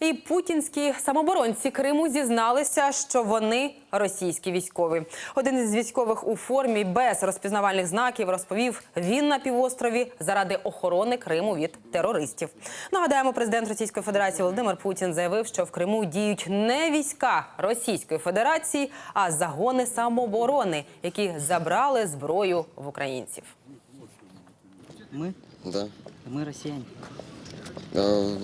І путінські самоборонці Криму зізналися, що вони російські військові. Один із військових у формі без розпізнавальних знаків розповів, він на півострові заради охорони Криму від терористів. Нагадаємо, президент Російської Федерації Володимир Путін заявив, що в Криму діють не війська Російської Федерації, а загони самооборони, які забрали зброю в українців. Мы? Да. Мы россияне. А,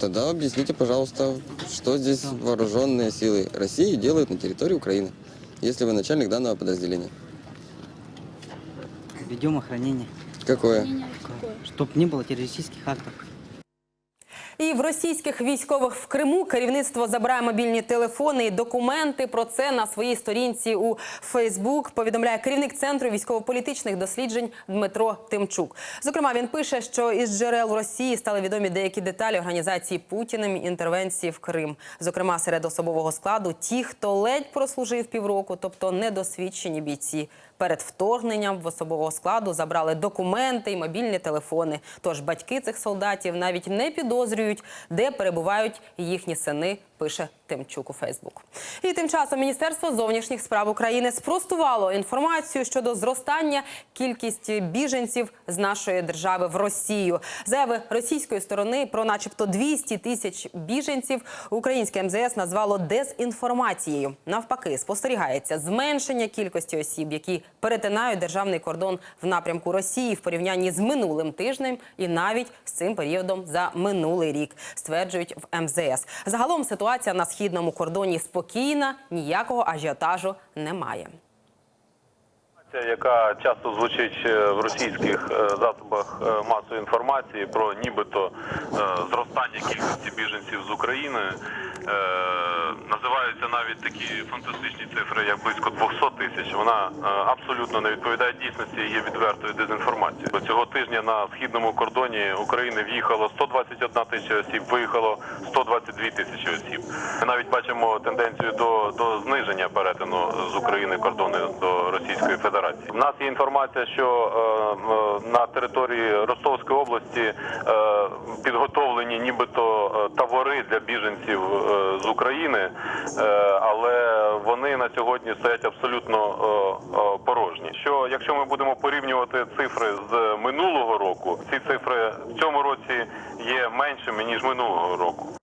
Тогда объясните, пожалуйста, что здесь вооруженные силы России делают на территории Украины, если вы начальник данного подразделения? Ведем охранение. Какое? Чтоб не было террористических актов. І в російських військових в Криму керівництво забирає мобільні телефони і документи. Про це на своїй сторінці у Фейсбук повідомляє керівник центру військово-політичних досліджень Дмитро Тимчук. Зокрема, він пише, що із джерел Росії стали відомі деякі деталі організації Путіним інтервенції в Крим. Зокрема, серед особового складу ті, хто ледь прослужив півроку, тобто недосвідчені бійці. Перед вторгненням в особового складу забрали документи і мобільні телефони. Тож батьки цих солдатів навіть не підозрюють, де перебувають їхні сини. Пише Тимчук у Фейсбук. І тим часом Міністерство зовнішніх справ України спростувало інформацію щодо зростання кількості біженців з нашої держави в Росію. Заяви російської сторони про, начебто, 200 тисяч біженців українське МЗС назвало дезінформацією. Навпаки, спостерігається зменшення кількості осіб, які перетинають державний кордон в напрямку Росії в порівнянні з минулим тижнем і навіть з цим періодом за минулий рік, стверджують в МЗС. Загалом ситуація на східному кордоні спокійна, ніякого ажіотажу немає. Яка часто звучить е, в російських е, засобах е, масової інформації про нібито зростання кількості біженців з України, називаються навіть такі фантастичні цифри, як близько 200 тисяч. Вона е, абсолютно не відповідає дійсності і є відвертою дезінформацією. Цього тижня на східному кордоні України в'їхало 121 тисяча осіб, виїхало 122 тисячі осіб. Ми навіть бачимо тенденцію до, до зниження перетину з України кордону до Російської Федерації. У нас є інформація, що е, е, на території Ростовської області е, підготовлені нібито е, табори для біженців з України, е, але вони на сьогодні стоять абсолютно е, е, порожні. Що якщо ми будемо порівнювати цифри з минулого року, ці цифри в цьому році є меншими ніж минулого року.